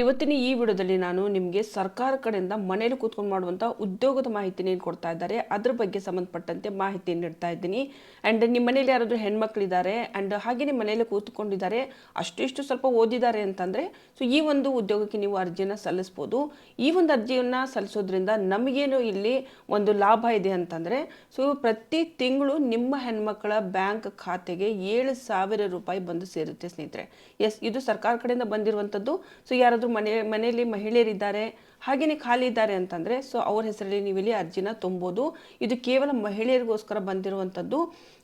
ಇವತ್ತಿನ ಈ ವಿಡಿಯೋದಲ್ಲಿ ನಾನು ನಿಮಗೆ ಸರ್ಕಾರ ಕಡೆಯಿಂದ ಮನೇಲಿ ಕೂತ್ಕೊಂಡು ಮಾಡುವಂಥ ಉದ್ಯೋಗದ ಮಾಹಿತಿ ಏನು ಕೊಡ್ತಾ ಇದ್ದಾರೆ. ಅದ್ರ ಬಗ್ಗೆ ಸಂಬಂಧಪಟ್ಟಂತೆ ಮಾಹಿತಿ ನೀಡ್ತಾ ಇದ್ದೀನಿ. ಆ್ಯಂಡ್ ನಿಮ್ಮ ಮನೇಲಿ ಯಾರಾದರೂ ಹೆಣ್ಮಕ್ಳಿದ್ದಾರೆ ಆ್ಯಂಡ್ ನಿಮ್ಮ ಮನೇಲಿ ಕೂತ್ಕೊಂಡಿದ್ದಾರೆ, ಅಷ್ಟಿಷ್ಟು ಸ್ವಲ್ಪ ಓದಿದ್ದಾರೆ ಅಂತಂದರೆ ಸೊ ಈ ಒಂದು ಉದ್ಯೋಗಕ್ಕೆ ನೀವು ಅರ್ಜಿಯನ್ನು ಸಲ್ಲಿಸ್ಬೋದು. ಈ ಒಂದು ಅರ್ಜಿಯನ್ನು ಸಲ್ಲಿಸೋದ್ರಿಂದ ನಮಗೇನು ಇಲ್ಲಿ ಒಂದು ಲಾಭ ಇದೆ ಅಂತಂದರೆ ಸೊ ಪ್ರತಿ ತಿಂಗಳು ನಿಮ್ಮ ಹೆಣ್ಮಕ್ಳ ಬ್ಯಾಂಕ್ ಖಾತೆಗೆ ಏಳು ಸಾವಿರ ರೂಪಾಯಿ ಬಂದು ಸೇರುತ್ತೆ ಸ್ನೇಹಿತರೆ. ಎಸ್ ಇದು ಸರ್ಕಾರ ಕಡೆಯಿಂದ ಬಂದಿರುವಂಥದ್ದು ಸೊ ಯಾರಾದರೂ ಮನೆ ಮನೆಯಲ್ಲಿ ಮಹಿಳೆಯರಿದ್ದಾರೆ ಹಾಗೆಯೇ ಖಾಲಿ ಇದ್ದಾರೆ ಅಂತಂದರೆ ಸೊ ಅವ್ರ ಹೆಸರಲ್ಲಿ ನೀವು ಇಲ್ಲಿ ಅರ್ಜಿನ ತುಂಬೋದು. ಇದು ಕೇವಲ ಮಹಿಳೆಯರಿಗೋಸ್ಕರ ಬಂದಿರುವಂಥದ್ದು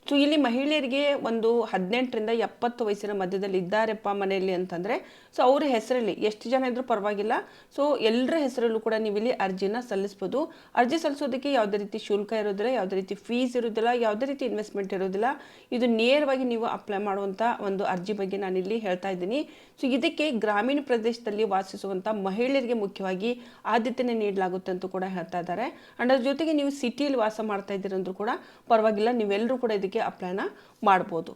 ಸೊ ಇಲ್ಲಿ ಮಹಿಳೆಯರಿಗೆ ಒಂದು ಹದಿನೆಂಟರಿಂದ ಎಪ್ಪತ್ತು ವಯಸ್ಸಿನ ಮಧ್ಯದಲ್ಲಿ ಇದ್ದಾರೆಪ್ಪ ಮನೆಯಲ್ಲಿ ಅಂತಂದರೆ ಸೊ ಅವ್ರ ಹೆಸರಲ್ಲಿ ಎಷ್ಟು ಜನ ಇದ್ದರೂ ಪರವಾಗಿಲ್ಲ. ಸೊ ಎಲ್ಲರ ಹೆಸರಲ್ಲೂ ಕೂಡ ನೀವು ಇಲ್ಲಿ ಅರ್ಜಿನ ಸಲ್ಲಿಸ್ಬೋದು. ಅರ್ಜಿ ಸಲ್ಲಿಸೋದಕ್ಕೆ ಯಾವುದೇ ರೀತಿ ಶುಲ್ಕ ಇರೋದಿಲ್ಲ, ಯಾವುದೇ ರೀತಿ ಫೀಸ್ ಇರೋದಿಲ್ಲ, ಯಾವುದೇ ರೀತಿ ಇನ್ವೆಸ್ಟ್ಮೆಂಟ್ ಇರೋದಿಲ್ಲ. ಇದು ನೇರವಾಗಿ ನೀವು ಅಪ್ಲೈ ಮಾಡುವಂಥ ಒಂದು ಅರ್ಜಿ ಬಗ್ಗೆ ನಾನಿಲ್ಲಿ ಹೇಳ್ತಾ ಇದ್ದೀನಿ. ಸೊ ಇದಕ್ಕೆ ಗ್ರಾಮೀಣ ಪ್ರದೇಶದಲ್ಲಿ ವಾಸಿಸುವಂಥ ಮಹಿಳೆಯರಿಗೆ ಮುಖ್ಯವಾಗಿ ಆದ್ಯತೆಯನ್ನು ನೀಡಲಾಗುತ್ತೆ ಅಂತ ಕೂಡ ಹೇಳ್ತಾ ಇದ್ದಾರೆ. ಅಂಡ್ ಅದ್ರ ಜೊತೆಗೆ ನೀವು ಸಿಟಿಯಲ್ಲಿ ವಾಸ ಮಾಡ್ತಾ ಇದ್ದೀರಂದ್ರೂ ಕೂಡ ಪರವಾಗಿಲ್ಲ, ನೀವೆಲ್ಲರೂ ಕೂಡ ಇದಕ್ಕೆ ಅಪ್ಲೈನ ಮಾಡ್ಬೋದು.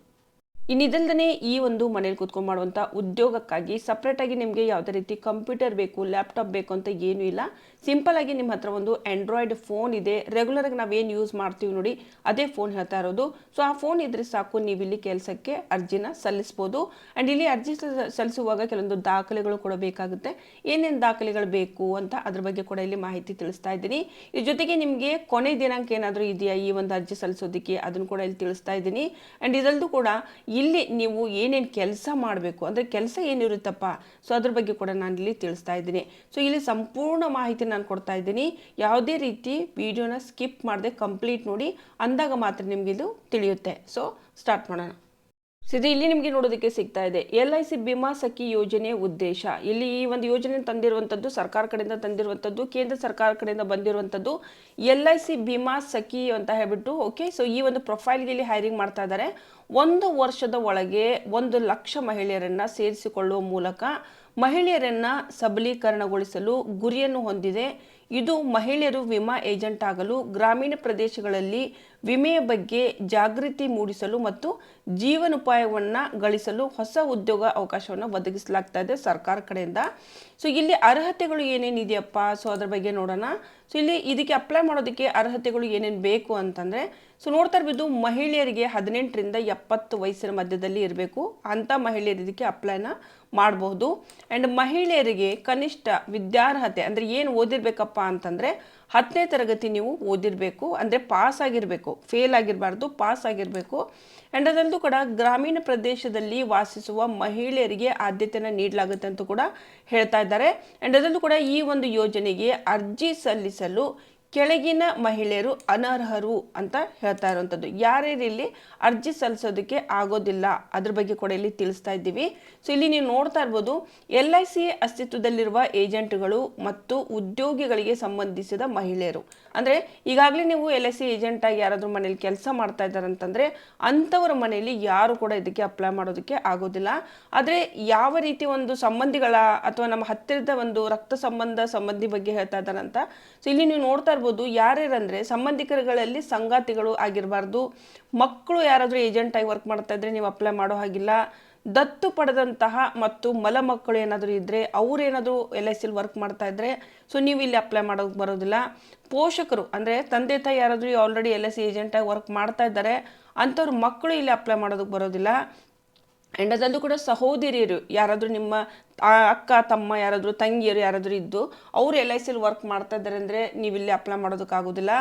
ಇನ್ನಿದಲ್ದೇ ಈ ಒಂದು ಮನೇಲಿ ಕೂತ್ಕೊಂಡು ಮಾಡುವಂಥ ಉದ್ಯೋಗಕ್ಕಾಗಿ ಸಪ್ರೇಟಾಗಿ ನಿಮಗೆ ಯಾವುದೇ ರೀತಿ ಕಂಪ್ಯೂಟರ್ ಬೇಕು ಲ್ಯಾಪ್ಟಾಪ್ ಬೇಕು ಅಂತ ಏನೂ ಇಲ್ಲ. ಸಿಂಪಲ್ ಆಗಿ ನಿಮ್ಮ ಹತ್ರ ಒಂದು ಆ್ಯಂಡ್ರಾಯ್ಡ್ ಫೋನ್ ಇದೆ. ರೆಗ್ಯುಲರಾಗಿ ನಾವೇನು ಯೂಸ್ ಮಾಡ್ತೀವಿ ನೋಡಿ, ಅದೇ ಫೋನ್ ಹೇಳ್ತಾ ಇರೋದು. ಸೊ ಆ ಫೋನ್ ಇದ್ರೆ ಸಾಕು ನೀವು ಇಲ್ಲಿ ಕೆಲಸಕ್ಕೆ ಅರ್ಜಿನ ಸಲ್ಲಿಸ್ಬೋದು. ಆ್ಯಂಡ್ ಇಲ್ಲಿ ಅರ್ಜಿ ಸಲ್- ಸಲ್ಲಿಸುವಾಗ ಕೆಲವೊಂದು ದಾಖಲೆಗಳು ಕೂಡ ಬೇಕಾಗುತ್ತೆ. ಏನೇನು ದಾಖಲೆಗಳು ಬೇಕು ಅಂತ ಅದ್ರ ಬಗ್ಗೆ ಕೂಡ ಇಲ್ಲಿ ಮಾಹಿತಿ ತಿಳಿಸ್ತಾ ಇದ್ದೀನಿ. ಇದ್ರ ಜೊತೆಗೆ ನಿಮಗೆ ಕೊನೆ ದಿನಾಂಕ ಏನಾದರೂ ಇದೆಯಾ ಈ ಒಂದು ಅರ್ಜಿ ಸಲ್ಲಿಸೋದಕ್ಕೆ? ಅದನ್ನು ಕೂಡ ಇಲ್ಲಿ ತಿಳಿಸ್ತಾ ಇದ್ದೀನಿ. ಆ್ಯಂಡ್ ಇದರಲ್ಲೂ ಕೂಡ ಇಲ್ಲಿ ನೀವು ಏನೇನು ಕೆಲಸ ಮಾಡಬೇಕು, ಅಂದರೆ ಕೆಲಸ ಏನಿರುತ್ತಪ್ಪ? ಸೊ ಅದ್ರ ಬಗ್ಗೆ ಕೂಡ ನಾನು ಇಲ್ಲಿ ತಿಳಿಸ್ತಾ ಇದ್ದೀನಿ. ಸೊ ಇಲ್ಲಿ ಸಂಪೂರ್ಣ ಮಾಹಿತಿ ನಾನು ಕೊಡ್ತಾ ಇದ್ದೀನಿ. ಯಾವುದೇ ರೀತಿ ವಿಡಿಯೋನ ಸ್ಕಿಪ್ ಮಾಡದೆ ಕಂಪ್ಲೀಟ್ ನೋಡಿ. ಅಂದಾಗ ಮಾತ್ರ ನಿಮಗೆ ಇದು ತಿಳಿಯುತ್ತೆ. ಸೊ ಸ್ಟಾರ್ಟ್ ಮಾಡೋಣ. ಸೊ ಇದು ಇಲ್ಲಿ ನಿಮಗೆ ನೋಡೋದಕ್ಕೆ ಸಿಗ್ತಾ ಇದೆ. L I C Bima Sakhi ಯೋಜನೆಯ ಉದ್ದೇಶ. ಇಲ್ಲಿ ಈ ಒಂದು ಯೋಜನೆ ತಂದಿರುವಂಥದ್ದು ಸರ್ಕಾರ ಕಡೆಯಿಂದ ತಂದಿರುವಂಥದ್ದು, ಕೇಂದ್ರ ಸರ್ಕಾರ ಕಡೆಯಿಂದ ಬಂದಿರುವಂಥದ್ದು L I C Bima Sakhi ಅಂತ ಹೇಳ್ಬಿಟ್ಟು ಓಕೆ ಸೊ ಈ ಒಂದು ಪ್ರೊಫೈಲ್ಗೆ ಇಲ್ಲಿ ಹೈರಿಂಗ್ ಮಾಡ್ತಾ ಇದ್ದಾರೆ. ಒಂದು ವರ್ಷದ ಒಳಗೆ ಒಂದು ಲಕ್ಷ ಮಹಿಳೆಯರನ್ನು ಸೇರಿಸಿಕೊಳ್ಳುವ ಮೂಲಕ ಮಹಿಳೆಯರನ್ನ ಸಬಲೀಕರಣಗೊಳಿಸಲು ಗುರಿಯನ್ನು ಹೊಂದಿದೆ. ಇದು ಮಹಿಳೆಯರು ವಿಮಾ ಏಜೆಂಟ್ ಆಗಲು ಗ್ರಾಮೀಣ ಪ್ರದೇಶಗಳಲ್ಲಿ ವಿಮೆಯ ಬಗ್ಗೆ ಜಾಗೃತಿ ಮೂಡಿಸಲು ಮತ್ತು ಜೀವನೋಪಾಯವನ್ನು ಗಳಿಸಲು ಹೊಸ ಉದ್ಯೋಗ ಅವಕಾಶವನ್ನು ಒದಗಿಸಲಾಗ್ತಾ ಇದೆ ಸರ್ಕಾರ ಕಡೆಯಿಂದ. ಸೊ ಇಲ್ಲಿ ಅರ್ಹತೆಗಳು ಏನೇನಿದೆಯಪ್ಪ ಸೊ ಅದ್ರ ಬಗ್ಗೆ ನೋಡೋಣ. ಸೊ ಇಲ್ಲಿ ಇದಕ್ಕೆ ಅಪ್ಲೈ ಮಾಡೋದಕ್ಕೆ ಅರ್ಹತೆಗಳು ಏನೇನು ಬೇಕು ಅಂತಂದರೆ ಸೊ ನೋಡ್ತಾ ಇರ್ಬೋದು ಮಹಿಳೆಯರಿಗೆ ಹದಿನೆಂಟರಿಂದ ಎಪ್ಪತ್ತು ವಯಸ್ಸಿನ ಮಧ್ಯದಲ್ಲಿ ಇರಬೇಕು. ಅಂಥ ಮಹಿಳೆಯರು ಇದಕ್ಕೆ ಅಪ್ಲೈನ ಮಾಡಬಹುದು ಆ್ಯಂಡ್ ಮಹಿಳೆಯರಿಗೆ ಕನಿಷ್ಠ ವಿದ್ಯಾರ್ಹತೆ ಅಂದರೆ ಏನು ಓದಿರಬೇಕಪ್ಪ ಅಂತಂದರೆ ಹತ್ತನೇ ತರಗತಿ ನೀವು ಓದಿರಬೇಕು, ಅಂದರೆ ಪಾಸ್ ಆಗಿರಬೇಕು ಫೇಲ್ ಆಗಿರಬಾರ್ದು ಪಾಸ್ ಆಗಿರಬೇಕು. ಆ್ಯಂಡ್ ಅದರಲ್ಲೂ ಕೂಡ ಗ್ರಾಮೀಣ ಪ್ರದೇಶದಲ್ಲಿ ವಾಸಿಸುವ ಮಹಿಳೆಯರಿಗೆ ಆದ್ಯತೆಯನ್ನು ನೀಡಲಾಗುತ್ತೆ ಅಂತ ಕೂಡ ಹೇಳ್ತಾ ಇದ್ದಾರೆ. ಆ್ಯಂಡ್ ಅದರಲ್ಲೂ ಕೂಡ ಈ ಒಂದು ಯೋಜನೆಗೆ ಅರ್ಜಿ ಸಲ್ಲಿಸಲು ಕೆಳಗಿನ ಮಹಿಳೆಯರು ಅನರ್ಹರು ಅಂತ ಹೇಳ್ತಾ ಇರುವಂಥದ್ದು. ಯಾರ್ಯಾರು ಇಲ್ಲಿ ಅರ್ಜಿ ಸಲ್ಲಿಸೋದಕ್ಕೆ ಆಗೋದಿಲ್ಲ, ಅದ್ರ ಬಗ್ಗೆ ಕೂಡ ಇಲ್ಲಿ ತಿಳಿಸ್ತಾ ಇದ್ದೀವಿ. ಸೊ ಇಲ್ಲಿ ನೀವು ನೋಡ್ತಾ ಇರ್ಬೋದು, ಎಲ್ ಐ ಸಿ ಅಸ್ತಿತ್ವದಲ್ಲಿರುವ ಏಜೆಂಟ್ಗಳು ಮತ್ತು ಉದ್ಯೋಗಿಗಳಿಗೆ ಸಂಬಂಧಿಸಿದ ಮಹಿಳೆಯರು. ಅಂದರೆ, ಈಗಾಗಲೇ ನೀವು ಎಲ್ ಐ ಸಿ ಏಜೆಂಟ್ ಆಗಿ ಯಾರಾದರೂ ಮನೇಲಿ ಕೆಲಸ ಮಾಡ್ತಾ ಇದ್ದಾರೆ ಅಂತಂದರೆ, ಅಂಥವ್ರ ಮನೆಯಲ್ಲಿ ಯಾರು ಕೂಡ ಇದಕ್ಕೆ ಅಪ್ಲೈ ಮಾಡೋದಕ್ಕೆ ಆಗೋದಿಲ್ಲ. ಆದರೆ, ಯಾವ ರೀತಿ ಒಂದು ಸಂಬಂಧಿಗಳ ಅಥವಾ ನಮ್ಮ ಹತ್ತಿರದ ಒಂದು ರಕ್ತ ಸಂಬಂಧ, ಸಂಬಂಧಿ ಬಗ್ಗೆ ಹೇಳ್ತಾ ಇದ್ದಾರೆ ಅಂತ ಸೊ ಇಲ್ಲಿ ನೀವು ನೋಡ್ತಾ ಇರ್ಬೋದು ಯಾರ್ಯಾರಂದ್ರೆ ಸಂಬಂಧಿಕರುಗಳಲ್ಲಿ ಸಂಗಾತಿಗಳು ಆಗಿರಬಾರ್ದು. ಮಕ್ಕಳು ಯಾರಾದರೂ ಏಜೆಂಟ್ ಆಗಿ ವರ್ಕ್ ಮಾಡ್ತಾ ಇದ್ರೆ ನೀವು ಅಪ್ಲೈ ಮಾಡೋ ಹಾಗಿಲ್ಲ. ದತ್ತು ಪಡೆದಂತಹ ಮತ್ತು ಮಲ ಮಕ್ಕಳು ಏನಾದರೂ ಇದ್ದರೆ ಅವರೇನಾದರೂ ಎಲ್ ಐ ಸಿಲಿ ವರ್ಕ್ ಮಾಡ್ತಾ ಇದ್ದರೆ ಸೊ ನೀವು ಇಲ್ಲಿ ಅಪ್ಲೈ ಮಾಡೋಕೆ ಬರೋದಿಲ್ಲ. ಪೋಷಕರು ಅಂದರೆ ತಂದೆ ತಾಯಿ ಯಾರಾದರೂ ಆಲ್ರೆಡಿ ಎಲ್ ಐ ಸಿ ಏಜೆಂಟಾಗಿ ವರ್ಕ್ ಮಾಡ್ತಾ ಇದ್ದಾರೆ, ಅಂಥವ್ರ ಮಕ್ಕಳು ಇಲ್ಲಿ ಅಪ್ಲೈ ಮಾಡೋದಕ್ಕೆ ಬರೋದಿಲ್ಲ. ಆ್ಯಂಡ್ ಕೂಡ ಸಹೋದರಿಯರು, ಯಾರಾದರೂ ನಿಮ್ಮ ಅಕ್ಕ, ತಮ್ಮ ಯಾರಾದರೂ, ತಂಗಿಯರು ಯಾರಾದರೂ ಇದ್ದು, ಅವರು ಎಲ್ ಐ ಸಿಲಿ ವರ್ಕ್ ಮಾಡ್ತಾ ಇದ್ದಾರೆ ಅಂದರೆ ನೀವು ಇಲ್ಲಿ ಅಪ್ಲೈ ಮಾಡೋದಕ್ಕಾಗೋದಿಲ್ಲ.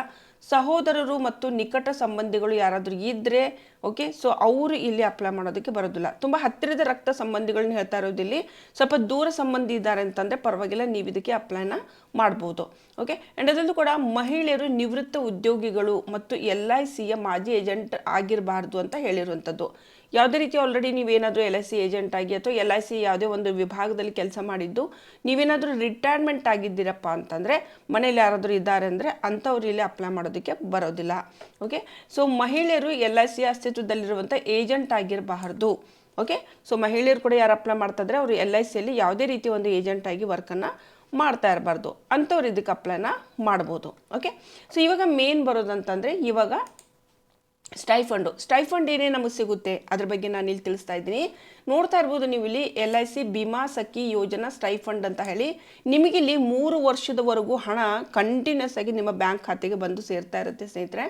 ಸಹೋದರರು ಮತ್ತು ನಿಕಟ ಸಂಬಂಧಿಗಳು ಯಾರಾದರೂ ಇದ್ದರೆ ಓಕೆ ಸೊ ಅವರು ಇಲ್ಲಿ ಅಪ್ಲೈ ಮಾಡೋದಕ್ಕೆ ಬರೋದಿಲ್ಲ. ತುಂಬ ಹತ್ತಿರದ ರಕ್ತ ಸಂಬಂಧಿಗಳನ್ನ ಹೇಳ್ತಾ ಇರೋದಿಲ್ಲಿ, ಸ್ವಲ್ಪ ದೂರ ಸಂಬಂಧಿ ಇದ್ದಾರೆ ಅಂತಂದರೆ ಪರವಾಗಿಲ್ಲ, ನೀವು ಇದಕ್ಕೆ ಅಪ್ಲೈನ ಮಾಡ್ಬೋದು ಓಕೆ ಆ್ಯಂಡ್ ಅದರಲ್ಲೂ ಕೂಡ ಮಹಿಳೆಯರು ನಿವೃತ್ತ ಉದ್ಯೋಗಿಗಳು ಮತ್ತು ಎಲ್ ಐ ಸಿಯ ಮಾಜಿ ಏಜೆಂಟ್ ಆಗಿರಬಾರ್ದು ಅಂತ ಹೇಳಿರುವಂಥದ್ದು ಯಾವುದೇ ರೀತಿ ಆಲ್ರೆಡಿ ನೀವೇನಾದರೂ ಎಲ್ ಐ ಸಿ ಏಜೆಂಟ್ ಆಗಿ ಅಥವಾ ಎಲ್ ಐ ಸಿ ಯಾವುದೇ ಒಂದು ವಿಭಾಗದಲ್ಲಿ ಕೆಲಸ ಮಾಡಿದ್ದು, ನೀವೇನಾದರೂ ರಿಟೈರ್ಮೆಂಟ್ ಆಗಿದ್ದೀರಪ್ಪ ಅಂತಂದರೆ, ಮನೇಲಿ ಯಾರಾದರೂ ಇದ್ದಾರೆ ಅಂದರೆ ಅಂಥವ್ರು ಇಲ್ಲಿ ಅಪ್ಲೈ ಮಾಡೋದಕ್ಕೆ ಬರೋದಿಲ್ಲ. ಓಕೆ ಸೊ ಮಹಿಳೆಯರು ಎಲ್ ಐ ಸಿ ಅಸ್ತಿತ್ವದಲ್ಲಿರುವಂಥ ಏಜೆಂಟ್ ಆಗಿರಬಾರ್ದು. ಓಕೆ ಸೊ ಮಹಿಳೆಯರು ಕೂಡ ಯಾರು ಅಪ್ಲೈ ಮಾಡ್ತಾ ಇದ್ರೆ ಅವರು ಎಲ್ ಐ ಸಿಯಲ್ಲಿ ಯಾವುದೇ ರೀತಿ ಒಂದು ಏಜೆಂಟ್ ಆಗಿ ವರ್ಕನ್ನು ಮಾಡ್ತಾ ಇರಬಾರ್ದು. ಅಂಥವ್ರು ಇದಕ್ಕೆ ಅಪ್ಲೈನ ಮಾಡ್ಬೋದು. ಓಕೆ ಸೊ ಇವಾಗ ಮೇನ್ ಬರೋದಂತಂದರೆ ಇವಾಗ ಸ್ಟೈಫಂಡು. ಸ್ಟೈಫಂಡ್ ಏನೇ ನಮಗೆ ಸಿಗುತ್ತೆ, ಅದ್ರ ಬಗ್ಗೆ ನಾನು ಇಲ್ಲಿ ತಿಳಿಸ್ತಾ ಇದ್ದೀನಿ. ನೋಡ್ತಾ ಇರ್ಬೋದು ನೀವು ಇಲ್ಲಿ L I C Bima Sakhi Yojana stipend ಅಂತ ಹೇಳಿ. ನಿಮಗಿಲ್ಲಿ ಮೂರು ವರ್ಷದವರೆಗೂ ಹಣ ಕಂಟಿನ್ಯೂಸ್ ಆಗಿ ನಿಮ್ಮ ಬ್ಯಾಂಕ್ ಖಾತೆಗೆ ಬಂದು ಸೇರ್ತಾ ಇರುತ್ತೆ ಸ್ನೇಹಿತರೆ.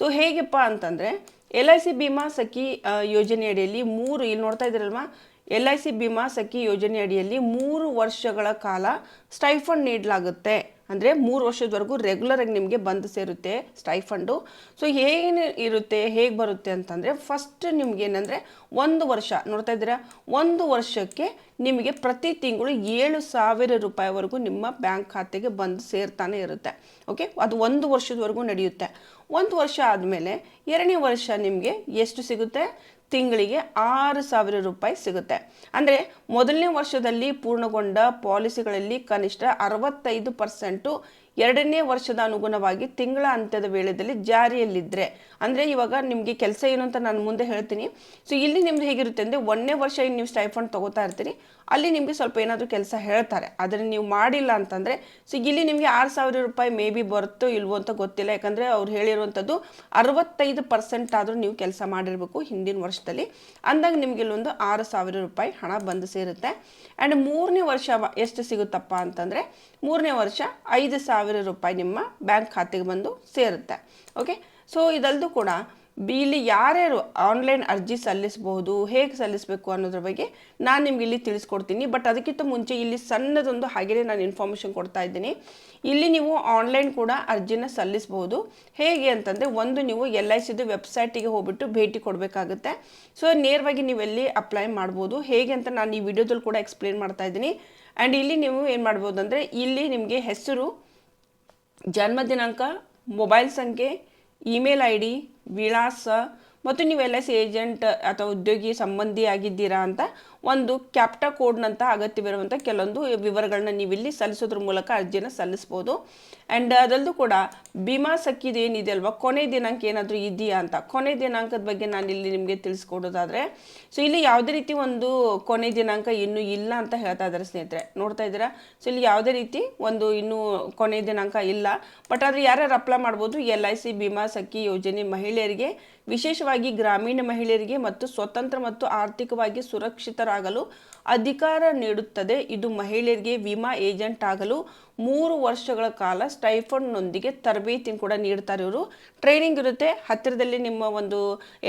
ಸೊ ಹೇಗಪ್ಪ ಅಂತಂದರೆ, L I C Bima Sakhi ಯೋಜನೆ ಅಡಿಯಲ್ಲಿ ಮೂರು, ಇಲ್ಲಿ ನೋಡ್ತಾ ಇದ್ದೀರಲ್ವಾ? L I C Bima Sakhi ಯೋಜನೆ ಅಡಿಯಲ್ಲಿ ಮೂರು ವರ್ಷಗಳ ಕಾಲ ಸ್ಟೈಫಂಡ್ ನೀಡಲಾಗುತ್ತೆ. ಅಂದರೆ ಮೂರು ವರ್ಷದವರೆಗೂ ರೆಗ್ಯುಲರ್ ಆಗಿ ನಿಮಗೆ ಬಂದು ಸೇರುತ್ತೆ ಸ್ಟೈಫಂಡು ಸೊ ಏನು ಇರುತ್ತೆ, ಹೇಗೆ ಬರುತ್ತೆ ಅಂತಂದರೆ ಫಸ್ಟ್ ನಿಮ್ಗೆ ಏನಂದರೆ ಒಂದು ವರ್ಷ, ನೋಡ್ತಾ ಇದ್ದೀರಾ? ಒಂದು ವರ್ಷಕ್ಕೆ ನಿಮಗೆ ಪ್ರತಿ ತಿಂಗಳು ಏಳು ಸಾವಿರ ರೂಪಾಯಿವರೆಗೂ ನಿಮ್ಮ ಬ್ಯಾಂಕ್ ಖಾತೆಗೆ ಬಂದು ಸೇರ್ತಾನೆ ಇರುತ್ತೆ. ಓಕೆ ಅದು ಒಂದು ವರ್ಷದವರೆಗೂ ನಡೆಯುತ್ತೆ. ಒಂದು ವರ್ಷ ಆದಮೇಲೆ ಎರಡನೇ ವರ್ಷ ನಿಮಗೆ ಎಷ್ಟು ಸಿಗುತ್ತೆ? ತಿಂಗಳಿಗೆ ಆರು ಸಾವಿರ ರೂಪಾಯಿ ಸಿಗುತ್ತೆ. ಅಂದರೆ ಮೊದಲನೇ ವರ್ಷದಲ್ಲಿ ಪೂರ್ಣಗೊಂಡ ಪಾಲಿಸಿಗಳಲ್ಲಿ ಕನಿಷ್ಠ ಅರವತ್ತೈದು ಪರ್ಸೆಂಟು ಎರಡನೇ ವರ್ಷದ ಅನುಗುಣವಾಗಿ ತಿಂಗಳ ಅಂತ್ಯದ ವೇಳೆಯಲ್ಲಿ ಜಾರಿಯಲ್ಲಿದ್ದರೆ ಅಂದರೆ ಇವಾಗ ನಿಮಗೆ ಕೆಲಸ ಏನು ಅಂತ ನಾನು ಮುಂದೆ ಹೇಳ್ತೀನಿ. ಸೊ ಇಲ್ಲಿ ನಿಮ್ದು ಹೇಗಿರುತ್ತೆ ಅಂದರೆ ಒಂದನೇ ವರ್ಷ ನೀವು ಸ್ಟೈಫಂಡ್ ತೊಗೋತಾ ಇರ್ತೀರಿ. ಅಲ್ಲಿ ನಿಮಗೆ ಸ್ವಲ್ಪ ಏನಾದರೂ ಕೆಲಸ ಹೇಳ್ತಾರೆ. ಆದರೆ ನೀವು ಮಾಡಿಲ್ಲ ಅಂತಂದರೆ ಸೊ ಇಲ್ಲಿ ನಿಮಗೆ ಆರು ಸಾವಿರ ರೂಪಾಯಿ ಮೇ ಬಿ ಬರುತ್ತೋ ಇಲ್ವೋ ಅಂತ ಗೊತ್ತಿಲ್ಲ. ಯಾಕಂದರೆ ಅವ್ರು ಹೇಳಿರುವಂಥದ್ದು ಅರವತ್ತೈದು ಪರ್ಸೆಂಟ್ ಆದರೂ ನೀವು ಕೆಲಸ ಮಾಡಿರಬೇಕು ಹಿಂದಿನ ವರ್ಷದಲ್ಲಿ. ಅಂದಾಗ ನಿಮಗೆ ಇಲ್ಲೊಂದು ಆರು ಸಾವಿರ ರೂಪಾಯಿ ಹಣ ಬಂದು ಸೇರುತ್ತೆ. ಆ್ಯಂಡ್ ಮೂರನೇ ವರ್ಷ ಎಷ್ಟು ಸಿಗುತ್ತಪ್ಪ ಅಂತಂದರೆ, ಮೂರನೇ ವರ್ಷ ಐದು ಸಾವಿರ ರೂಪಾಯಿ ನಿಮ್ಮ ಬ್ಯಾಂಕ್ ಖಾತೆಗೆ ಬಂದು ಸೇರುತ್ತೆ. ಓಕೆ ಸೊ ಇದಲ್ದು ಕೂಡ ಇಲ್ಲಿ ಯಾರ್ಯಾರು ಆನ್ಲೈನ್ ಅರ್ಜಿ ಸಲ್ಲಿಸಬಹುದು, ಹೇಗೆ ಸಲ್ಲಿಸಬೇಕು ಅನ್ನೋದ್ರ ಬಗ್ಗೆ ನಾನು ನಿಮ್ಗೆ ಇಲ್ಲಿ ತಿಳಿಸ್ಕೊಡ್ತೀನಿ. ಬಟ್ ಅದಕ್ಕಿಂತ ಮುಂಚೆ ಇಲ್ಲಿ ಸಣ್ಣದೊಂದು ಹಾಗೆಯೇ ನಾನು ಇನ್ಫಾರ್ಮೇಷನ್ ಕೊಡ್ತಾ ಇದ್ದೀನಿ. ಇಲ್ಲಿ ನೀವು ಆನ್ಲೈನ್ ಕೂಡ ಅರ್ಜಿನ ಸಲ್ಲಿಸಬಹುದು. ಹೇಗೆ ಅಂತಂದರೆ ಒಂದು ನೀವು ಎಲ್ ಐ ಸಿದು ವೆಬ್ಸೈಟಿಗೆ ಹೋಗ್ಬಿಟ್ಟು ಭೇಟಿ ಕೊಡಬೇಕಾಗುತ್ತೆ. ಸೊ ನೇರವಾಗಿ ನೀವೆಲ್ಲಿ ಅಪ್ಲೈ ಮಾಡ್ಬೋದು, ಹೇಗೆ ಅಂತ ನಾನು ಈ ವಿಡಿಯೋದಲ್ಲಿ ಕೂಡ ಎಕ್ಸ್ಪ್ಲೇನ್ ಮಾಡ್ತಾ ಇದ್ದೀನಿ. ಆ್ಯಂಡ್ ಇಲ್ಲಿ ನೀವು ಏನು ಮಾಡ್ಬೋದು ಅಂದರೆ ಇಲ್ಲಿ ನಿಮಗೆ ಹೆಸರು, ಜನ್ಮ ದಿನಾಂಕ ಮೊಬೈಲ್ ಸಂಖ್ಯೆ ಇಮೇಲ್ ಐ ಡಿ ವಿಳಾಸ ಮತ್ತು ನೀವು ಎಲ್ ಎಸ್ ಏಜೆಂಟ್ ಅಥವಾ ಉದ್ಯೋಗಿ ಸಂಬಂಧಿ ಆಗಿದ್ದೀರಾ ಅಂತ ಒಂದು ಕ್ಯಾಪ್ಟಾ ಕೋಡ್ನಂತ ಅಗತ್ಯವಿರುವಂಥ ಕೆಲವೊಂದು ವಿವರಗಳನ್ನ ನೀವು ಇಲ್ಲಿ ಸಲ್ಲಿಸೋದ್ರ ಮೂಲಕ ಅರ್ಜಿನ ಸಲ್ಲಿಸ್ಬೋದು. ಆ್ಯಂಡ್ ಅದರಲ್ಲೂ ಕೂಡ ಭೀಮಾ ಸಕ್ಕಿದು ಏನಿದೆ ಅಲ್ವಾ? ಕೊನೆ ದಿನಾಂಕ ಏನಾದರೂ ಇದೆಯಾ ಅಂತ? ಕೊನೆ ದಿನಾಂಕದ ಬಗ್ಗೆ ನಾನು ಇಲ್ಲಿ ನಿಮಗೆ ತಿಳಿಸ್ಕೊಡೋದಾದರೆ ಸೊ ಇಲ್ಲಿ ಯಾವುದೇ ರೀತಿ ಒಂದು ಕೊನೆ ದಿನಾಂಕ ಇನ್ನೂ ಇಲ್ಲ ಅಂತ ಹೇಳ್ತಾ ಇದ್ದಾರೆ ಸ್ನೇಹಿತರೆ. ನೋಡ್ತಾ ಇದ್ದೀರಾ? ಸೊ ಇಲ್ಲಿ ಯಾವುದೇ ರೀತಿ ಒಂದು ಇನ್ನೂ ಕೊನೆ ದಿನಾಂಕ ಇಲ್ಲ. ಬಟ್ ಆದರೆ ಯಾರ್ಯಾರು ಅಪ್ಲೈ ಮಾಡ್ಬೋದು? L I C Bima Sakhi ಯೋಜನೆ ಮಹಿಳೆಯರಿಗೆ ವಿಶೇಷವಾಗಿ ಗ್ರಾಮೀಣ ಮಹಿಳೆಯರಿಗೆ ಮತ್ತು ಸ್ವತಂತ್ರ ಮತ್ತು ಆರ್ಥಿಕವಾಗಿ ಸುರಕ್ಷಿತರಾಗಲು ಅಧಿಕಾರ ನೀಡುತ್ತದೆ. ಇದು ಮಹಿಳೆಯರಿಗೆ ವಿಮಾ ಏಜೆಂಟ್ ಆಗಲು ಮೂರು ವರ್ಷಗಳ ಕಾಲ ಸ್ಟೈಫಂಡ್ನೊಂದಿಗೆ ತರಬೇತಿ ಕೂಡ ನೀಡ್ತಾರೆ ಇವರು. ಟ್ರೈನಿಂಗ್ ಇರುತ್ತೆ. ಹತ್ತಿರದಲ್ಲಿ ನಿಮ್ಮ ಒಂದು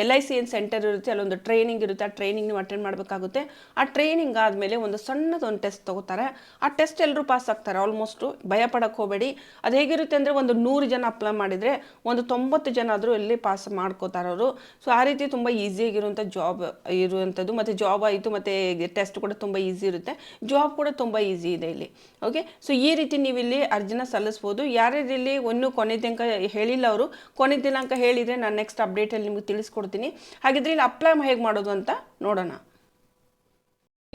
L I C N centre ಇರುತ್ತೆ. ಅಲ್ಲೊಂದು ಟ್ರೈನಿಂಗ್ ಇರುತ್ತೆ. ಆ ಟ್ರೈನಿಂಗ್ ನೀವು ಅಟೆಂಡ್ ಮಾಡಬೇಕಾಗುತ್ತೆ. ಆ ಟ್ರೈನಿಂಗ್ ಆದಮೇಲೆ ಒಂದು ಸಣ್ಣದೊಂದು ಟೆಸ್ಟ್ ತಗೋತಾರೆ. ಆ ಟೆಸ್ಟ್ ಎಲ್ಲರೂ ಪಾಸ್ ಆಗ್ತಾರೆ. ಆಲ್ಮೋಸ್ಟು ಭಯ ಪಡಕ್ಕೆ ಹೋಗಬೇಡಿ. ಅದು ಹೇಗಿರುತ್ತೆ ಅಂದರೆ ಒಂದು ನೂರು ಜನ ಅಪ್ಲೈ ಮಾಡಿದರೆ ಒಂದು ತೊಂಬತ್ತು ಜನ ಆದರೂ ಇಲ್ಲಿ ಪಾಸ್ ಮಾಡ್ಕೋತಾರೆ ಅವರು. ಸೊ ಆ ರೀತಿ ತುಂಬ ಈಸಿಯಾಗಿರುವಂಥ ಜಾಬ್ ಇರುವಂಥದ್ದು ಮತ್ತು ಜಾಬ್ ಆಯಿತು, ಮತ್ತು ಟೆಸ್ಟ್ ಕೂಡ ತುಂಬ ಈಸಿ ಇರುತ್ತೆ. ಜಾಬ್ ಕೂಡ ತುಂಬ ಈಸಿ ಇದೆ ಇಲ್ಲಿ. ಓಕೆ ಸೊ ಈ ರೀತಿ ನೀವು ಇಲ್ಲಿ ಅರ್ಜಿನ ಸಲ್ಲಿಸ್ಬೋದು. ಇಲ್ಲಿ ಒಂದು ಕೊನೆ ದಿನಾಂಕ ಹೇಳಿಲ್ಲ ಅವರು, ಕೊನೆ ದಿನಾಂಕ ಹೇಳಿದರೆ ನಾನು ನೆಕ್ಸ್ಟ್ ಅಪ್ಡೇಟಲ್ಲಿ ನಿಮಗೆ ತಿಳಿಸ್ಕೊಡ್ತೀನಿ. ಹಾಗಿದ್ರೆ ಇಲ್ಲಿ ಅಪ್ಲೈ ಹೇಗೆ ಮಾಡೋದು ಅಂತ ನೋಡೋಣ.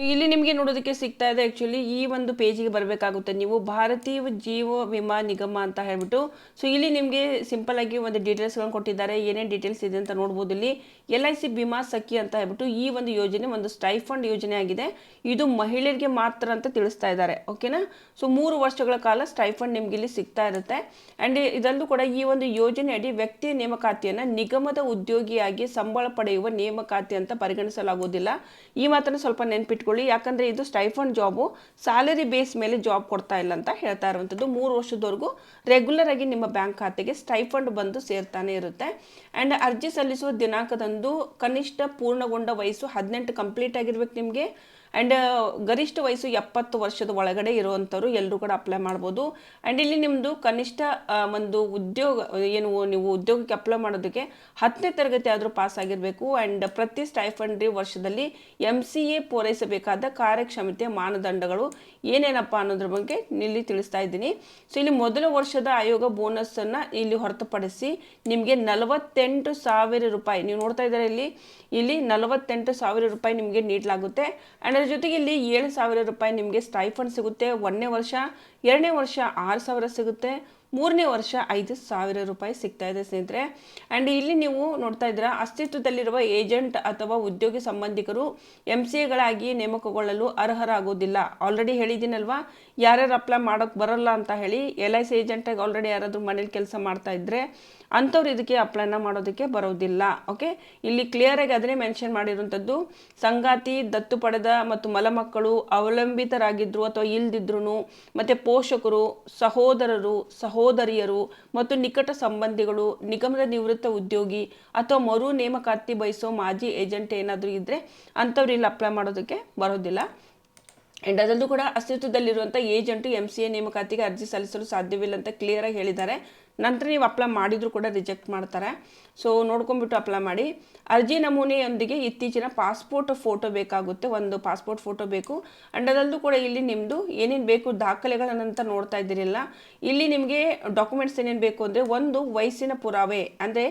ಇಲ್ಲಿ ನಿಮಗೆ ನೋಡೋದಕ್ಕೆ ಸಿಗ್ತಾ ಇದೆ ಆ್ಯಕ್ಚುಲಿ ಈ ಒಂದು ಪೇಜಿಗೆ ಬರಬೇಕಾಗುತ್ತೆ. ನೀವು ಭಾರತೀಯ ಜೀವ ವಿಮಾ ನಿಗಮ ಅಂತ ಹೇಳ್ಬಿಟ್ಟು ಸೊ ಇಲ್ಲಿ ನಿಮಗೆ ಸಿಂಪಲ್ ಆಗಿ ಒಂದು ಡೀಟೇಲ್ಸ್ಗಳನ್ನು ಕೊಟ್ಟಿದ್ದಾರೆ. ಏನೇನು ಡೀಟೇಲ್ಸ್ ಇದೆ ಅಂತ ನೋಡ್ಬೋದು ಇಲ್ಲಿ. L I C Bima Sakhi ಅಂತ ಹೇಳ್ಬಿಟ್ಟು ಈ ಒಂದು ಯೋಜನೆ ಒಂದು ಸ್ಟೈಫಂಡ್ ಯೋಜನೆ ಆಗಿದೆ. ಇದು ಮಹಿಳೆಯರಿಗೆ ಮಾತ್ರ ಅಂತ ತಿಳಿಸ್ತಾ ಇದ್ದಾರೆ. ಓಕೆನಾ ಸೊ ಮೂರು ವರ್ಷಗಳ ಕಾಲ ಸ್ಟೈಫಂಡ್ ನಿಮ್ಗೆ ಇಲ್ಲಿ ಸಿಗ್ತಾ ಇರುತ್ತೆ. ಆ್ಯಂಡ್ ಇದಲ್ಲೂ ಕೂಡ ಈ ಒಂದು ಯೋಜನೆ ಅಡಿ ವ್ಯಕ್ತಿಯ ನೇಮಕಾತಿಯನ್ನು ನಿಗಮದ ಉದ್ಯೋಗಿಯಾಗಿ ಸಂಬಳ ಪಡೆಯುವ ನೇಮಕಾತಿ ಅಂತ ಪರಿಗಣಿಸಲಾಗುವುದಿಲ್ಲ. ಈ ಮಾತನ್ನು ಸ್ವಲ್ಪ ನೆನ್ಪಿಟ್ಕೊಳ್ಳಿ ಯಾಕಂದರೆ ಇದು ಸ್ಟೈಫಂಡ್ ಜಾಬು ಸ್ಯಾಲರಿ ಬೇಸ್ ಮೇಲೆ ಜಾಬ್ ಕೊಡ್ತಾ ಇಲ್ಲ ಅಂತ ಹೇಳ್ತಾ ಇರುವಂಥದ್ದು. ಮೂರು ವರ್ಷದವರೆಗೂ ರೆಗ್ಯುಲರ್ ಆಗಿ ನಿಮ್ಮ ಬ್ಯಾಂಕ್ ಖಾತೆಗೆ ಸ್ಟೈಫಂಡ್ ಬಂದು ಸೇರ್ತಾನೆ ಇರುತ್ತೆ. ಆ್ಯಂಡ್ ಅರ್ಜಿ ಸಲ್ಲಿಸುವ ದಿನಾಂಕದಂದು ಕನಿಷ್ಠ ಪೂರ್ಣಗೊಂಡ ವಯಸ್ಸು ಹದಿನೆಂಟು ಕಂಪ್ಲೀಟ್ ಆಗಿರ್ಬೇಕು ನಿಮಗೆ. ಆ್ಯಂಡ್ ಗರಿಷ್ಠ ವಯಸ್ಸು ಎಪ್ಪತ್ತು ವರ್ಷದ ಒಳಗಡೆ ಇರುವಂಥವ್ರು ಎಲ್ಲರೂ ಕೂಡ ಅಪ್ಲೈ ಮಾಡ್ಬೋದು. ಆ್ಯಂಡ್ ಇಲ್ಲಿ ನಿಮ್ಮದು ಕನಿಷ್ಠ ಒಂದು ಉದ್ಯೋಗ, ಏನು ನೀವು ಉದ್ಯೋಗಕ್ಕೆ ಅಪ್ಲೈ ಮಾಡೋದಕ್ಕೆ ಹತ್ತನೇ ತರಗತಿ ಆದರೂ ಪಾಸ್ ಆಗಿರಬೇಕು. ಆ್ಯಂಡ್ ಪ್ರತಿ ಸ್ಟೈಫಂಡ್ರಿ ವರ್ಷದಲ್ಲಿ ಎಂ ಸಿ ಎ ಪೂರೈಸಬೇಕಾದ ಕಾರ್ಯಕ್ಷಮತೆ ಮಾನದಂಡಗಳು ಏನೇನಪ್ಪ ಅನ್ನೋದ್ರ ಬಗ್ಗೆ ಇಲ್ಲಿ ತಿಳಿಸ್ತಾ ಇದ್ದೀನಿ. ಸೊ ಇಲ್ಲಿ ಮೊದಲ ವರ್ಷದ ಆಯೋಗ ಬೋನಸ್ಸನ್ನು ಇಲ್ಲಿ ಹೊರತುಪಡಿಸಿ ನಿಮಗೆ ನಲವತ್ತೆಂಟು ಸಾವಿರ ರೂಪಾಯಿ, ನೀವು ನೋಡ್ತಾ ಇದ್ದಾರೆ ಇಲ್ಲಿ? ಇಲ್ಲಿ ನಲವತ್ತೆಂಟು ಸಾವಿರ ರೂಪಾಯಿ ನಿಮಗೆ ನೀಡಲಾಗುತ್ತೆ. ಆ್ಯಂಡ್ ಅದ್ರ ಜೊತೆಗೆ ಇಲ್ಲಿ ಏಳು ಸಾವಿರ ರೂಪಾಯಿ ನಿಮಗೆ ಸ್ಟೈಫಂಡ್ ಸಿಗುತ್ತೆ. ಒಂದನೇ ವರ್ಷ, ಎರಡನೇ ವರ್ಷ ಆರು ಸಾವಿರ ಸಿಗುತ್ತೆ. ಮೂರನೇ ವರ್ಷ ಐದು ಸಾವಿರ ರೂಪಾಯಿ ಸಿಗ್ತಾ ಇದೆ ಸ್ನೇಹಿತರೆ. ಆ್ಯಂಡ್ ಇಲ್ಲಿ ನೀವು ನೋಡ್ತಾ ಇದ್ದೀರಾ, ಅಸ್ತಿತ್ವದಲ್ಲಿರುವ ಏಜೆಂಟ್ ಅಥವಾ ಉದ್ಯೋಗಿ ಸಂಬಂಧಿಕರು ಎಂ ಸಿ ಎಗಳಾಗಿ ನೇಮಕಗೊಳ್ಳಲು ಅರ್ಹರಾಗೋದಿಲ್ಲ. ಆಲ್ರೆಡಿ ಹೇಳಿದ್ದೀನಲ್ವಾ? ಯಾರ್ಯಾರು ಅಪ್ಲೈ ಮಾಡೋಕ್ಕೆ ಬರೋಲ್ಲ ಅಂತ ಹೇಳಿ ಎಲ್ ಐ ಸಿ ಏಜೆಂಟಾಗಿ ಆಲ್ರೆಡಿ ಯಾರಾದರೂ ಮನೇಲಿ ಕೆಲಸ ಮಾಡ್ತಾ ಇದ್ದರೆ ಅಂಥವ್ರು ಇದಕ್ಕೆ ಅಪ್ಲೈನ ಮಾಡೋದಕ್ಕೆ ಬರೋದಿಲ್ಲ ಓಕೆ ಇಲ್ಲಿ ಕ್ಲಿಯರಾಗಿ ಅದನ್ನೇ ಮೆನ್ಷನ್ ಮಾಡಿರುವಂಥದ್ದು, ಸಂಗಾತಿ, ದತ್ತು ಪಡೆದ ಮತ್ತು ಮಲಮಕ್ಕಳು ಅವಲಂಬಿತರಾಗಿದ್ದರು ಅಥವಾ ಇಲ್ದಿದ್ರು ಮತ್ತು ಪೋಷಕರು, ಸಹೋದರರು, ಸಹೋದರಿಯರು ಮತ್ತು ನಿಕಟ ಸಂಬಂಧಿಗಳು, ನಿಗಮದ ನಿವೃತ್ತ ಉದ್ಯೋಗಿ ಅಥವಾ ಮರು ನೇಮಕಾತಿ ಬಯಸೋ ಮಾಜಿ ಏಜೆಂಟ್ ಏನಾದರೂ ಇದ್ದರೆ ಅಂಥವ್ರು ಇಲ್ಲಿ ಅಪ್ಲೈ ಮಾಡೋದಕ್ಕೆ ಬರೋದಿಲ್ಲ. ಆ್ಯಂಡ್ ಅದರಲ್ಲೂ ಕೂಡ ಅಸ್ತಿತ್ವದಲ್ಲಿರುವಂಥ ಏಜೆಂಟು ಎಂ ಸಿ ಎ ನೇಮಕಾತಿಗೆ ಅರ್ಜಿ ಸಲ್ಲಿಸಲು ಸಾಧ್ಯವಿಲ್ಲ ಅಂತ ಕ್ಲಿಯರಾಗಿ ಹೇಳಿದ್ದಾರೆ. ನಂತರ ನೀವು ಅಪ್ಲೈ ಮಾಡಿದರೂ ಕೂಡ ರಿಜೆಕ್ಟ್ ಮಾಡ್ತಾರೆ. ಸೊ ನೋಡ್ಕೊಂಬಿಟ್ಟು ಅಪ್ಲೈ ಮಾಡಿ. ಅರ್ಜಿ ನಮೂನೆಯೊಂದಿಗೆ ಇತ್ತೀಚಿನ ಪಾಸ್ಪೋರ್ಟ್ ಫೋಟೋ ಬೇಕಾಗುತ್ತೆ. ಒಂದು ಪಾಸ್ಪೋರ್ಟ್ ಫೋಟೋ ಬೇಕು. ಆ್ಯಂಡ್ ಅದರಲ್ಲೂ ಕೂಡ ಇಲ್ಲಿ ನಿಮ್ಮದು ಏನೇನು ಬೇಕು ದಾಖಲೆಗಳನ್ನಂತ ನೋಡ್ತಾ ಇದ್ದೀರಲ್ಲ, ಇಲ್ಲಿ ನಿಮಗೆ ಡಾಕ್ಯುಮೆಂಟ್ಸ್ ಏನೇನು ಬೇಕು ಅಂದರೆ ಒಂದು ವಯಸ್ಸಿನ ಪುರಾವೆ, ಅಂದರೆ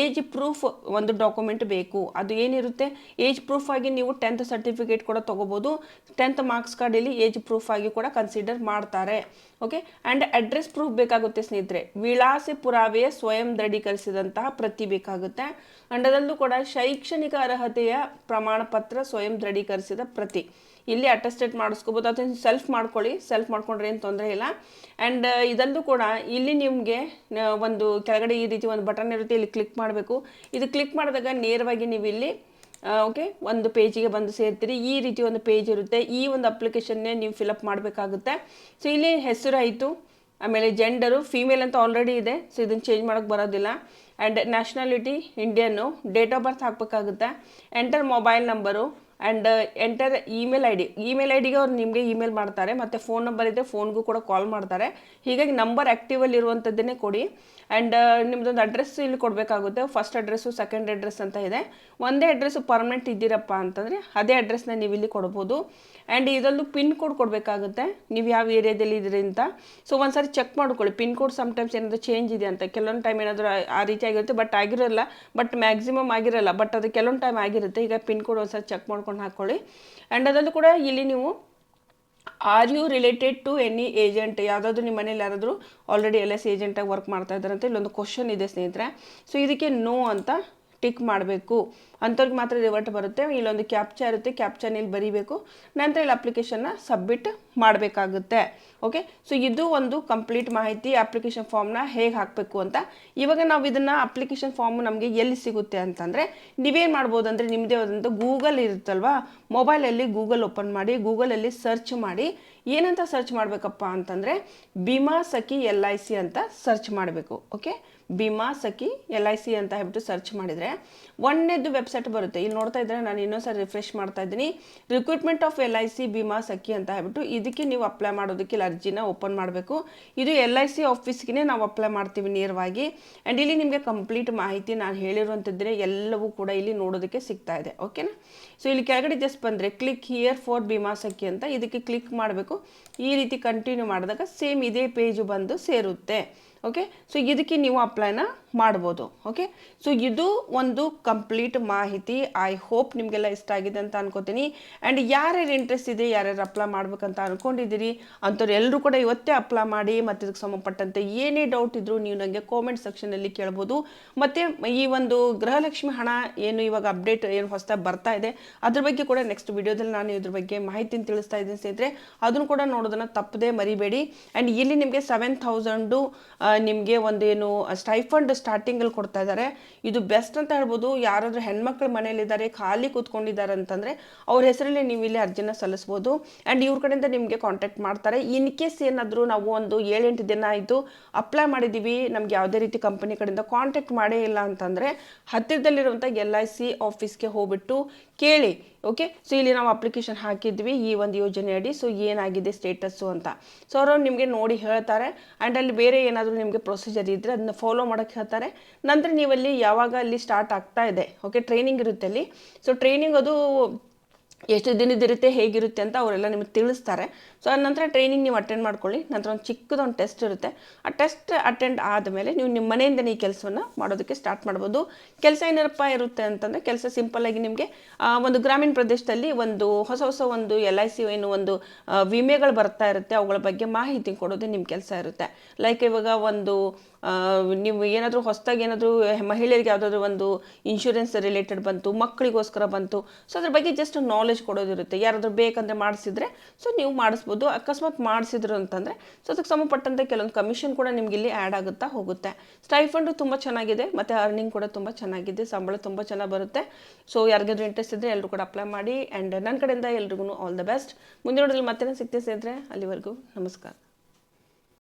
ಏಜ್ ಪ್ರೂಫ್ ಒಂದು ಡಾಕ್ಯುಮೆಂಟ್ ಬೇಕು. ಅದು ಏನಿರುತ್ತೆ? ಏಜ್ ಪ್ರೂಫ್ ಆಗಿ ನೀವು ಟೆಂತ್ ಸರ್ಟಿಫಿಕೇಟ್ ಕೂಡ ತೊಗೋಬೋದು. ಟೆಂತ್ ಮಾರ್ಕ್ಸ್ ಕಾರ್ಡಲ್ಲಿ ಏಜ್ ಪ್ರೂಫ್ ಆಗಿ ಕೂಡ ಕನ್ಸಿಡರ್ ಮಾಡ್ತಾರೆ. ಓಕೆ ಆ್ಯಂಡ್ ಅಡ್ರೆಸ್ ಪ್ರೂಫ್ ಬೇಕಾಗುತ್ತೆ ಸ್ನೇಹಿತರೆ. ವಿಳಾಸ ಪುರಾವೆಯ ಸ್ವಯಂ ದೃಢೀಕರಿಸಿದಂತಹ ಪ್ರತಿ ಬೇಕಾಗುತ್ತೆ. ಆ್ಯಂಡ್ ಅದರಲ್ಲೂ ಕೂಡ ಶೈಕ್ಷಣಿಕ ಅರ್ಹತೆಯ ಪ್ರಮಾಣ ಪತ್ರ ಸ್ವಯಂ ದೃಢೀಕರಿಸಿದ ಪ್ರತಿ. ಇಲ್ಲಿ ಅಟೆಸ್ಟೇಟ್ ಮಾಡಿಸ್ಕೋಬೋದು. ಅದನ್ನು ಸೆಲ್ಫ್ ಮಾಡ್ಕೊಳ್ಳಿ. ಸೆಲ್ಫ್ ಮಾಡ್ಕೊಂಡ್ರೆ ಏನು ತೊಂದರೆ ಇಲ್ಲ. ಆ್ಯಂಡ್ ಇದಲ್ಲೂ ಕೂಡ ಇಲ್ಲಿ ನಿಮಗೆ ಒಂದು ಕೆಳಗಡೆ ಈ ರೀತಿ ಒಂದು ಬಟನ್ ಇರುತ್ತೆ. ಇಲ್ಲಿ ಕ್ಲಿಕ್ ಮಾಡಬೇಕು. ಇದು ಕ್ಲಿಕ್ ಮಾಡಿದಾಗ ನೇರವಾಗಿ ನೀವು ಇಲ್ಲಿ ಓಕೆ ಒಂದು ಪೇಜಿಗೆ ಬಂದು ಸೇರ್ತೀರಿ. ಈ ರೀತಿ ಒಂದು ಪೇಜ್ ಇರುತ್ತೆ. ಈ ಒಂದು ಅಪ್ಲಿಕೇಶನ್ನೇ ನೀವು ಫಿಲಪ್ ಮಾಡಬೇಕಾಗುತ್ತೆ. ಸೊ ಇಲ್ಲಿ ಹೆಸರು ಆಯಿತು. ಆಮೇಲೆ ಜೆಂಡರು ಫೀಮೇಲ್ ಅಂತ ಆಲ್ರೆಡಿ ಇದೆ. ಸೊ ಇದನ್ನು ಚೇಂಜ್ ಮಾಡೋಕೆ ಬರೋದಿಲ್ಲ. And nationality Indian date of birth ಹಾಕಬೇಕಾಗುತ್ತೆ. Enter mobile number and enter email I D email I ಡಿಗೆ ಅವ್ರು ನಿಮಗೆ ಇಮೇಲ್ ಮಾಡ್ತಾರೆ. ಮತ್ತು ಫೋನ್ ನಂಬರ್ ಇದ್ದರೆ ಫೋನ್ಗೂ ಕೂಡ ಕಾಲ್ ಮಾಡ್ತಾರೆ. ಹೀಗಾಗಿ ನಂಬರ್ ಆ್ಯಕ್ಟಿವಲ್ಲಿ ಇರುವಂಥದ್ದನ್ನೇ ಕೊಡಿ. ಆ್ಯಂಡ್ ನಿಮ್ಮದೊಂದು ಅಡ್ರೆಸ್ ಇಲ್ಲಿ ಕೊಡಬೇಕಾಗುತ್ತೆ. ಫಸ್ಟ್ ಅಡ್ರೆಸ್ಸು ಸೆಕೆಂಡ್ ಅಡ್ರೆಸ್ ಅಂತ ಇದೆ. ಒಂದೇ ಅಡ್ರೆಸ್ಸು ಪರ್ಮನೆಂಟ್ ಇದ್ದೀರಪ್ಪ ಅಂತಂದರೆ ಅದೇ ಅಡ್ರೆಸ್ನ ನೀವು ಇಲ್ಲಿ ಕೊಡ್ಬೋದು. ಆ್ಯಂಡ್ ಇದರಲ್ಲೂ ಪಿನ್ ಕೋಡ್ ಕೊಡಬೇಕಾಗುತ್ತೆ. ನೀವು ಯಾವ ಏರಿಯಾದಲ್ಲಿ ಇದ್ದೀರಿ ಅಂತ. ಸೊ ಒಂದ್ಸರಿ ಚೆಕ್ ಮಾಡ್ಕೊಳ್ಳಿ. ಪಿನ್ ಕೋಡ್ ಸಮ್ಟೈಮ್ಸ್ ಏನಾದರೂ ಚೇಂಜ್ ಇದೆ ಅಂತ. ಕೆಲವೊಂದು ಟೈಮ್ ಏನಾದರೂ ಆ ರೀತಿ ಆಗಿರುತ್ತೆ ಬಟ್ ಆಗಿರೋಲ್ಲ. ಬಟ್ ಮ್ಯಾಕ್ಸಿಮಮ್ ಆಗಿರಲ್ಲ. ಬಟ್ ಅದು ಕೆಲವೊಂದು ಟೈಮ್ ಆಗಿರುತ್ತೆ. ಈಗ ಪಿನ್ ಕೋಡ್ ಒಂದ್ಸರಿ ಚೆಕ್ ಮಾಡ್ಕೊಂಡು ಹಾಕ್ಕೊಳ್ಳಿ ಆ್ಯಂಡ್ ಅದರಲ್ಲೂ ಕೂಡ ಇಲ್ಲಿ ನೀವು are you related to any agent ಯಾವುದಾದ್ರು ನಿಮ್ಮ ಮನೇಲಿ ಯಾರಾದರೂ ಆಲ್ರೆಡಿ ಎಲ್ ಎಸ್ ಏಜೆಂಟಾಗಿ ವರ್ಕ್ ಮಾಡ್ತಾ ಇದ್ದಾರೆ ಅಂತ ಇಲ್ಲೊಂದು ಕ್ವಶನ್ ಇದೆ ಸ್ನೇಹಿತರೆ. ಸೊ ಇದಕ್ಕೆ ನೋ ಅಂತ ಟಿಕ್ ಮಾಡಬೇಕು. ಅಂಥವ್ರಿಗೆ ಮಾತ್ರ ರಿವರ್ಟ್ ಬರುತ್ತೆ. ಇಲ್ಲೊಂದು ಕ್ಯಾಪ್ಚಾ ಇರುತ್ತೆ. ಕ್ಯಾಪ್ಚರ್ ಇಲ್ಲಿ ಬರೀಬೇಕು. ನಂತರ ಇಲ್ಲಿ ಅಪ್ಲಿಕೇಶನ್ನ ಸಬ್ಮಿಟ್ ಮಾಡಬೇಕಾಗುತ್ತೆ. ಓಕೆ ಸೊ ಇದು ಒಂದು ಕಂಪ್ಲೀಟ್ ಮಾಹಿತಿ ಅಪ್ಲಿಕೇಶನ್ ಫಾರ್ಮ್ನ ಹೇಗೆ ಹಾಕಬೇಕು ಅಂತ. ಇವಾಗ ನಾವು ಇದನ್ನು ಅಪ್ಲಿಕೇಶನ್ ಫಾರ್ಮ್ ನಮಗೆ ಎಲ್ಲಿ ಸಿಗುತ್ತೆ ಅಂತಂದರೆ, ನೀವೇನು ಮಾಡ್ಬೋದು ಅಂದರೆ ನಿಮ್ಮದೇ ಆದಂಥ ಗೂಗಲ್ ಇರುತ್ತಲ್ವಾ ಮೊಬೈಲಲ್ಲಿ ಗೂಗಲ್ ಓಪನ್ ಮಾಡಿ ಗೂಗಲಲ್ಲಿ ಸರ್ಚ್ ಮಾಡಿ. ಏನಂತ ಸರ್ಚ್ ಮಾಡಬೇಕಪ್ಪ ಅಂತಂದರೆ Bima Sakhi L I C ಅಂತ ಸರ್ಚ್ ಮಾಡಬೇಕು. Okay Bima Sakhi L I C ಅಂತ ಹೇಳ್ಬಿಟ್ಟು ಸರ್ಚ್ ಮಾಡಿದರೆ ಒಂದನೇದು ವೆಬ್ಸೈಟ್ ಬರುತ್ತೆ. ಇಲ್ಲಿ ನೋಡ್ತಾ ಇದ್ದರೆ ನಾನು ಇನ್ನೊಂದ್ಸರಿ ರಿಫ್ರೆಶ್ ಮಾಡ್ತಾ ಇದ್ದೀನಿ. Recruitment of L I C Bima Sakhi ಅಂತ ಹೇಳ್ಬಿಟ್ಟು ಇದಕ್ಕೆ ನೀವು ಅಪ್ಲೈ ಮಾಡೋದಕ್ಕೆ ಇಲ್ಲಿ ಅರ್ಜಿನ ಓಪನ್ ಮಾಡಬೇಕು. ಇದು ಎಲ್ ಐ ಸಿ ಆಫೀಸ್ಗೆ ನಾವು ಅಪ್ಲೈ ಮಾಡ್ತೀವಿ ನೇರವಾಗಿ. ಆ್ಯಂಡ್ ಇಲ್ಲಿ ನಿಮಗೆ ಕಂಪ್ಲೀಟ್ ಮಾಹಿತಿ ನಾನು ಹೇಳಿರುವಂಥದ್ದೇ ಎಲ್ಲವೂ ಕೂಡ ಇಲ್ಲಿ ನೋಡೋದಕ್ಕೆ ಸಿಗ್ತಾ ಇದೆ. ಓಕೆನಾ ಸೊ ಇಲ್ಲಿ ಕೆಳಗಡೆ ಜಸ್ಟ್ ಬಂದರೆ click here for Bima Sakhi ಅಂತ ಇದಕ್ಕೆ ಕ್ಲಿಕ್ ಮಾಡಬೇಕು. ಈ ರೀತಿ ಕಂಟಿನ್ಯೂ ಮಾಡಿದಾಗ ಸೇಮ್ ಇದೇ ಪೇಜು ಬಂದು ಸೇರುತ್ತೆ. ಓಕೆ ಸೊ ಇದಕ್ಕೆ ನೀವು ಅಪ್ಲೈನ ಮಾಡ್ಬೋದು. ಓಕೆ ಸೊ ಇದು ಒಂದು ಕಂಪ್ಲೀಟ್ ಮಾಹಿತಿ. ಐ ಹೋಪ್ ನಿಮಗೆಲ್ಲ ಇಷ್ಟ ಆಗಿದೆ ಅಂತ ಅನ್ಕೋತೀನಿ. ಆ್ಯಂಡ್ ಯಾರ್ಯಾರು ಇಂಟ್ರೆಸ್ಟ್ ಇದೆ, ಯಾರ್ಯಾರು ಅಪ್ಲೈ ಮಾಡ್ಬೇಕಂತ ಅನ್ಕೊಂಡಿದ್ದೀರಿ, ಅಂಥವ್ರು ಎಲ್ಲರೂ ಕೂಡ ಇವತ್ತೇ ಅಪ್ಲೈ ಮಾಡಿ ಮತ್ತು ಇದಕ್ಕೆ ಸಂಬಂಧಪಟ್ಟಂತೆ ಏನೇ ಡೌಟ್ ಇದ್ದರೂ ನೀವು ನನಗೆ ಕಾಮೆಂಟ್ ಸೆಕ್ಷನಲ್ಲಿ ಕೇಳ್ಬೋದು. ಮತ್ತು ಈ ಒಂದು ಗೃಹಲಕ್ಷ್ಮಿ ಹಣ ಏನು ಇವಾಗ ಅಪ್ಡೇಟ್ ಏನು ಹೊಸದಾಗಿ ಬರ್ತಾ ಇದೆ, ಅದ್ರ ಬಗ್ಗೆ ಕೂಡ ನೆಕ್ಸ್ಟ್ ವಿಡಿಯೋದಲ್ಲಿ ನಾನು ಇದ್ರ ಬಗ್ಗೆ ಮಾಹಿತಿನ ತಿಳಿಸ್ತಾ ಇದ್ದೀನಿ ಸ್ನೇಹಿತರೆ. ಅದನ್ನು ಕೂಡ ನೋಡೋದನ್ನು ತಪ್ಪದೇ ಮರಿಬೇಡಿ. ಆ್ಯಂಡ್ ಇಲ್ಲಿ ನಿಮಗೆ ಸೆವೆನ್ ಥೌಸಂಡು ನಿಮಗೆ ಒಂದೇನು ಸ್ಟೈಫಂಡ್ ಸ್ಟಾರ್ಟಿಂಗಲ್ಲಿ ಕೊಡ್ತಾ ಇದ್ದಾರೆ ಇದು ಬೆಸ್ಟ್ ಅಂತ ಹೇಳ್ಬೋದು. ಯಾರಾದರೂ ಹೆಣ್ಮಕ್ಳು ಮನೇಲಿದ್ದಾರೆ ಖಾಲಿ ಕೂತ್ಕೊಂಡಿದ್ದಾರೆ ಅಂತಂದರೆ ಅವ್ರ ಹೆಸರಲ್ಲಿ ನೀವು ಇಲ್ಲಿ ಅರ್ಜಿನ ಸಲ್ಲಿಸ್ಬೋದು. ಆ್ಯಂಡ್ ಇವ್ರ ಕಡೆಯಿಂದ ನಿಮಗೆ ಕಾಂಟ್ಯಾಕ್ಟ್ ಮಾಡ್ತಾರೆ. ಇನ್ ಕೇಸ್ ಏನಾದರೂ ನಾವು ಒಂದು ಏಳೆಂಟು ದಿನ ಆಯಿತು ಅಪ್ಲೈ ಮಾಡಿದ್ದೀವಿ ನಮ್ಗೆ ಯಾವುದೇ ರೀತಿ ಕಂಪನಿ ಕಡೆಯಿಂದ ಕಾಂಟ್ಯಾಕ್ಟ್ ಮಾಡೇ ಇಲ್ಲ ಅಂತಂದರೆ ಹತ್ತಿರದಲ್ಲಿರುವಂಥ ಎಲ್ ಐ ಸಿ ಆಫೀಸ್ಗೆ ಹೋಗ್ಬಿಟ್ಟು ಕೇಳಿ ಓಕೆ ಸೊ ಇಲ್ಲಿ ನಾವು ಅಪ್ಲಿಕೇಶನ್ ಹಾಕಿದ್ವಿ ಈ ಒಂದು ಯೋಜನೆ ಅಡಿ. ಸೊ ಏನಾಗಿದೆ ಸ್ಟೇಟಸ್ಸು ಅಂತ. ಸೊ ಅವರು ನಿಮಗೆ ನೋಡಿ ಹೇಳ್ತಾರೆ. ಆ್ಯಂಡ್ ಅಲ್ಲಿ ಬೇರೆ ಏನಾದರೂ ನಿಮಗೆ ಪ್ರೊಸೀಜರ್ ಇದ್ದರೆ ಅದನ್ನ ಫಾಲೋ ಮಾಡೋಕ್ಕೆ ಹೇಳ್ತಾರೆ. ನಂತರ ನೀವಲ್ಲಿ ಯಾವಾಗ ಅಲ್ಲಿ ಸ್ಟಾರ್ಟ್ ಆಗ್ತಾ ಇದೆ ಓಕೆ ಟ್ರೈನಿಂಗ್ ಇರುತ್ತೆ ಅಲ್ಲಿ. ಸೊ ಟ್ರೈನಿಂಗ್ ಅದು ಎಷ್ಟು ದಿನದಿರುತ್ತೆ ಹೇಗಿರುತ್ತೆ ಅಂತ ಅವರೆಲ್ಲ ನಿಮಗೆ ತಿಳಿಸ್ತಾರೆ. ಸೊ ಅದ ನಂತರ ಟ್ರೈನಿಂಗ್ ನೀವು ಅಟೆಂಡ್ ಮಾಡ್ಕೊಳ್ಳಿ. ನಂತರ ಒಂದು ಚಿಕ್ಕದೊಂದು ಟೆಸ್ಟ್ ಇರುತ್ತೆ. ಆ ಟೆಸ್ಟ್ ಅಟೆಂಡ್ ಆದಮೇಲೆ ನೀವು ನಿಮ್ಮ ಮನೆಯಿಂದನೇ ಈ ಕೆಲಸವನ್ನು ಮಾಡೋದಕ್ಕೆ ಸ್ಟಾರ್ಟ್ ಮಾಡ್ಬೋದು. ಕೆಲಸ ಏನಪ್ಪ ಇರುತ್ತೆ ಅಂತಂದರೆ, ಕೆಲಸ ಸಿಂಪಲ್ಲಾಗಿ ನಿಮಗೆ ಒಂದು ಗ್ರಾಮೀಣ ಪ್ರದೇಶದಲ್ಲಿ ಒಂದು ಹೊಸ ಹೊಸ ಒಂದು ಎಲ್ ಐ ಸಿ ಏನು ಒಂದು ವಿಮೆಗಳು ಬರ್ತಾ ಇರುತ್ತೆ. ಅವುಗಳ ಬಗ್ಗೆ ಮಾಹಿತಿ ಕೊಡೋದೇ ನಿಮ್ಮ ಕೆಲಸ ಇರುತ್ತೆ. ಲೈಕ್ ಇವಾಗ ಒಂದು ನೀವು ಏನಾದರೂ ಹೊಸದಾಗಿ ಏನಾದರೂ ಮಹಿಳೆಯರಿಗೆ ಯಾವುದಾದ್ರೂ ಒಂದು ಇನ್ಶೂರೆನ್ಸ್ ರಿಲೇಟೆಡ್ ಬಂತು, ಮಕ್ಕಳಿಗೋಸ್ಕರ ಬಂತು ಸೊ ಅದ್ರ ಬಗ್ಗೆ ಜಸ್ಟ್ ನಾಲೆಜ್ ಕೊಡೋದಿರುತ್ತೆ. ಯಾರಾದರೂ ಬೇಕಂದರೆ ಮಾಡಿಸಿದ್ರೆ ಸೊ ನೀವು ಮಾಡಿಸ್ಬೋದು. ಅಕಸ್ಮಾತ್ ಮಾಡಿಸಿದ್ರು ಅಂತಂದರೆ ಸೊ ಅದಕ್ಕೆ ಸಂಬಂಧಪಟ್ಟಂತೆ ಕೆಲವೊಂದು ಕಮಿಷನ್ ಕೂಡ ನಿಮ್ಗೆ ಇಲ್ಲಿ ಆ್ಯಡ್ ಆಗುತ್ತಾ ಹೋಗುತ್ತೆ. ಸ್ಟೈಫಂಡು ತುಂಬ ಚೆನ್ನಾಗಿದೆ, ಮತ್ತು ಅರ್ನಿಂಗ್ ಕೂಡ ತುಂಬ ಚೆನ್ನಾಗಿದೆ, ಸಂಬಳ ತುಂಬ ಚೆನ್ನಾಗಿ ಬರುತ್ತೆ. ಸೊ ಯಾರಿಗಾದ್ರೂ ಇಂಟ್ರೆಸ್ಟ್ ಇದ್ದರೆ ಎಲ್ಲರೂ ಕೂಡ ಅಪ್ಲೈ ಮಾಡಿ ಆ್ಯಂಡ್ ನನ್ನ ಕಡೆಯಿಂದ ಎಲ್ರಿಗೂ ಆಲ್ ದ ಬೆಸ್ಟ್ ಮುಂದಿನ ನೋಡಿದ್ರೆ ಮತ್ತೆ ಸಿಗ್ತೇನೆ ಸ್ನೇಹಿತರೆ, ಅಲ್ಲಿವರೆಗೂ ನಮಸ್ಕಾರ.